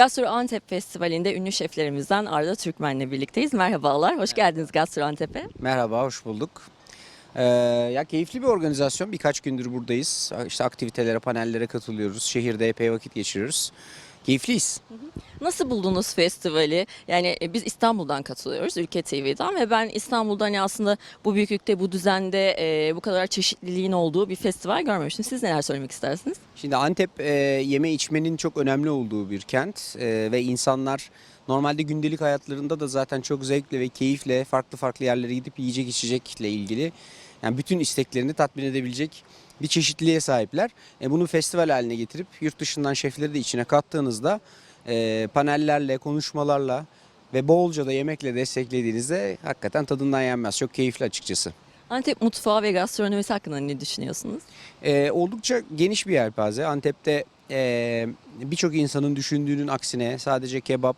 Gastro Antep Festivali'nde ünlü şeflerimizden Arda Türkmen'le birlikteyiz. Merhabalar, hoş geldiniz Gastro Antep'e. Merhaba, hoş bulduk. Ee, ya keyifli bir organizasyon. Birkaç gündür buradayız. İşte aktivitelere, panellere katılıyoruz. Şehirde epey vakit geçiriyoruz. Keyifliyiz. Nasıl buldunuz festivali? Yani e, biz İstanbul'dan katılıyoruz, Ülke TV'den ve ben İstanbul'da hani aslında bu büyüklükte, bu düzende, e, bu kadar çeşitliliğin olduğu bir festival görmemiştim. Siz neler söylemek istersiniz? Şimdi Antep e, yeme içmenin çok önemli olduğu bir kent E, ve insanlar normalde gündelik hayatlarında da zaten çok zevkle ve keyifle farklı farklı yerlere gidip yiyecek içecekle ilgili yani bütün isteklerini tatmin edebilecek bir çeşitliliğe sahipler. E, bunu festival haline getirip yurt dışından şefleri de içine kattığınızda e, panellerle, konuşmalarla ve bolca da yemekle desteklediğinizde hakikaten tadından yenmez. Çok keyifli açıkçası. Antep mutfağı ve gastronomisi hakkında ne düşünüyorsunuz? Ee, oldukça geniş bir yelpaze. Antep'te e, birçok insanın düşündüğünün aksine sadece kebap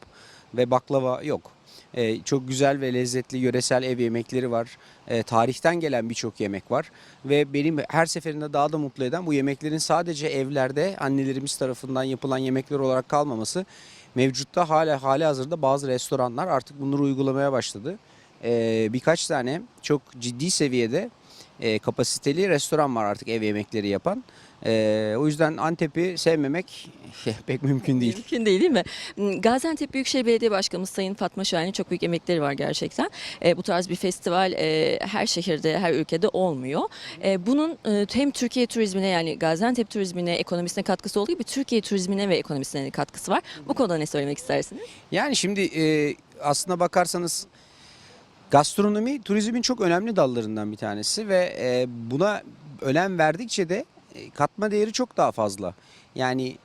ve baklava yok. Ee, çok güzel ve lezzetli yöresel ev yemekleri var. Ee, tarihten gelen birçok yemek var. Ve benim her seferinde daha da mutlu eden bu yemeklerin sadece evlerde annelerimiz tarafından yapılan yemekler olarak kalmaması. Mevcutta hala hali hazırda bazı restoranlar artık bunları uygulamaya başladı. Ee, birkaç tane çok ciddi seviyede e, kapasiteli restoran var artık ev yemekleri yapan. E, o yüzden Antep'i sevmemek pek mümkün değil. Mümkün değil değil mi? Hmm, Gaziantep Büyükşehir Belediye Başkanımız Sayın Fatma Şahin'in çok büyük emekleri var gerçekten. E, bu tarz bir festival e, her şehirde, her ülkede olmuyor. E, bunun e, hem Türkiye turizmine yani Gaziantep turizmine, ekonomisine katkısı olduğu gibi Türkiye turizmine ve ekonomisine katkısı var. Bu konuda ne söylemek istersiniz? Yani şimdi e, aslına bakarsanız gastronomi turizmin çok önemli dallarından bir tanesi ve e, buna önem verdikçe de katma değeri çok daha fazla. Yani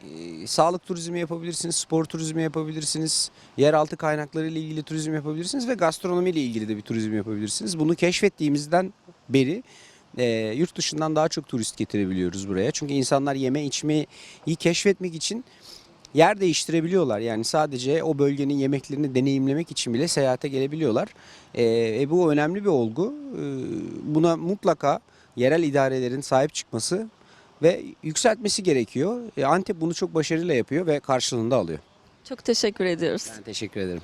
e, sağlık turizmi yapabilirsiniz, spor turizmi yapabilirsiniz, yeraltı kaynakları ile ilgili turizm yapabilirsiniz ve gastronomi ile ilgili de bir turizm yapabilirsiniz. Bunu keşfettiğimizden beri e, yurt dışından daha çok turist getirebiliyoruz buraya. Çünkü insanlar yeme içmeyi keşfetmek için yer değiştirebiliyorlar. Yani sadece o bölgenin yemeklerini deneyimlemek için bile seyahate gelebiliyorlar. Ee, e, bu önemli bir olgu. Ee, buna mutlaka yerel idarelerin sahip çıkması ve yükseltmesi gerekiyor. E, Antep bunu çok başarıyla yapıyor ve karşılığında alıyor. Çok teşekkür ediyoruz. Ben teşekkür ederim.